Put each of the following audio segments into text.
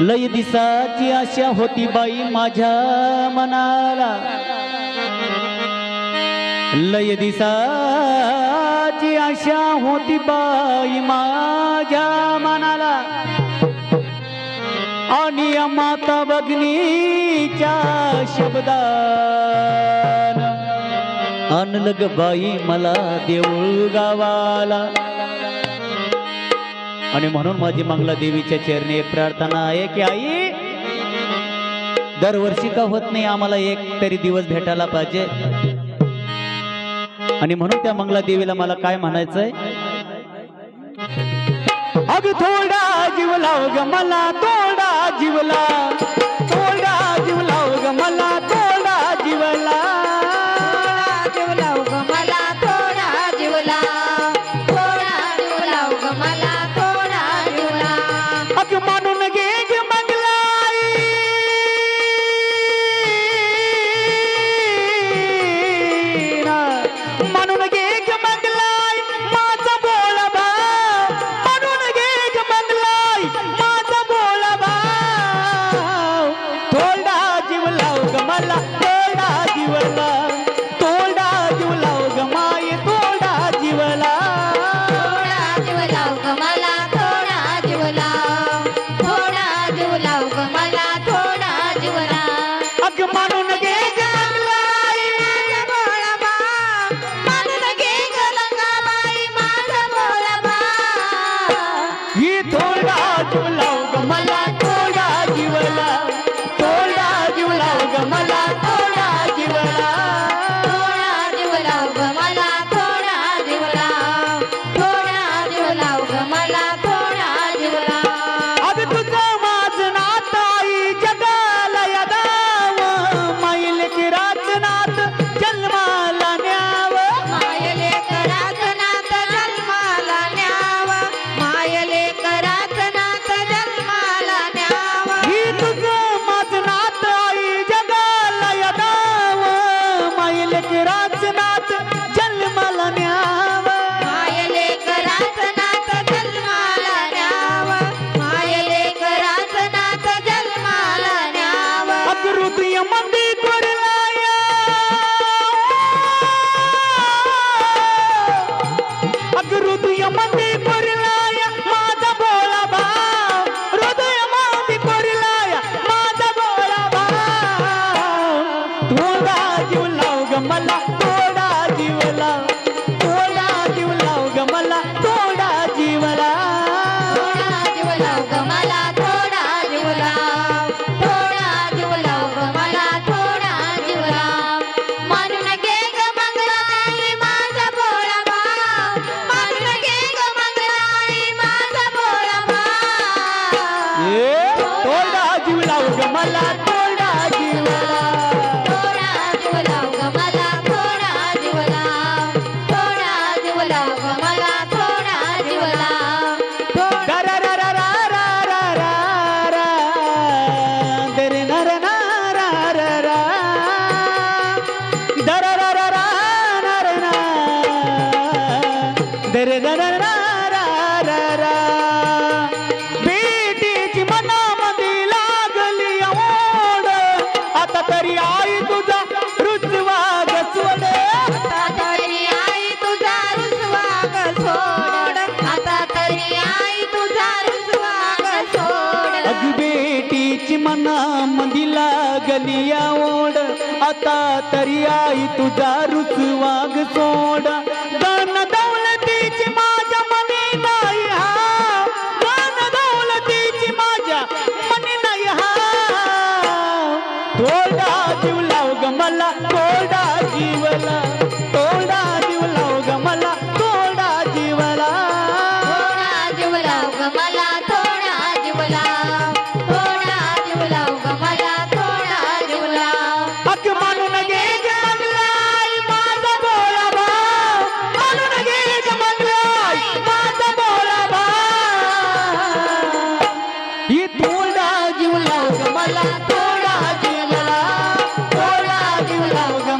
लय दिसाची आशा होती बाई माझ्या मनाला. लय दिसाची आशा होती बाई माझ्या मनाला. आणि माता भगनीच्या शब्दा अनलग बाई मला देऊळ गावाला. आणि म्हणून माझी मंगला देवीच्या चेरणी एक प्रार्थना आहे की आई दरवर्षी का होत नाही आम्हाला एक तरी दिवस भेटायला पाहिजे? आणि म्हणून त्या मंगला देवीला मला काय म्हणायचंय? अग थोडा जीव लाव ग मला थोडा जीव लाव. थोडा जीव लाव ग मला दर बेटीची मनामध्ये लागली ओढ आता तरी आई तुझा रुजवा गसवड आता तरी आई आता तरी आई तुझा रुजवा गसोड अग बेटीची मनामध्ये लागली ओढ आता तरी आई तुझा रुजवाग सोड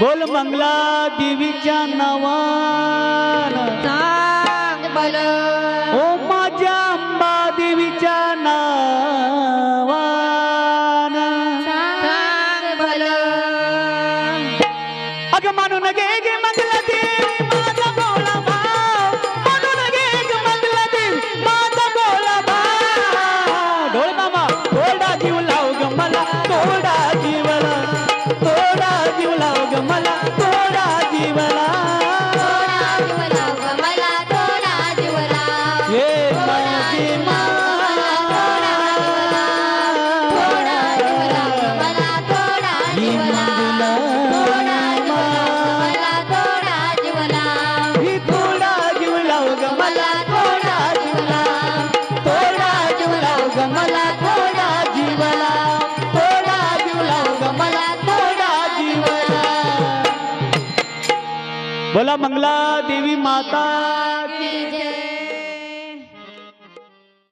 बोल मंगला देवीच्या नावान. चांग बला गमला थोडा जीवला थोडा जीवला गमला जीवला. बोला मंगला देवी माता.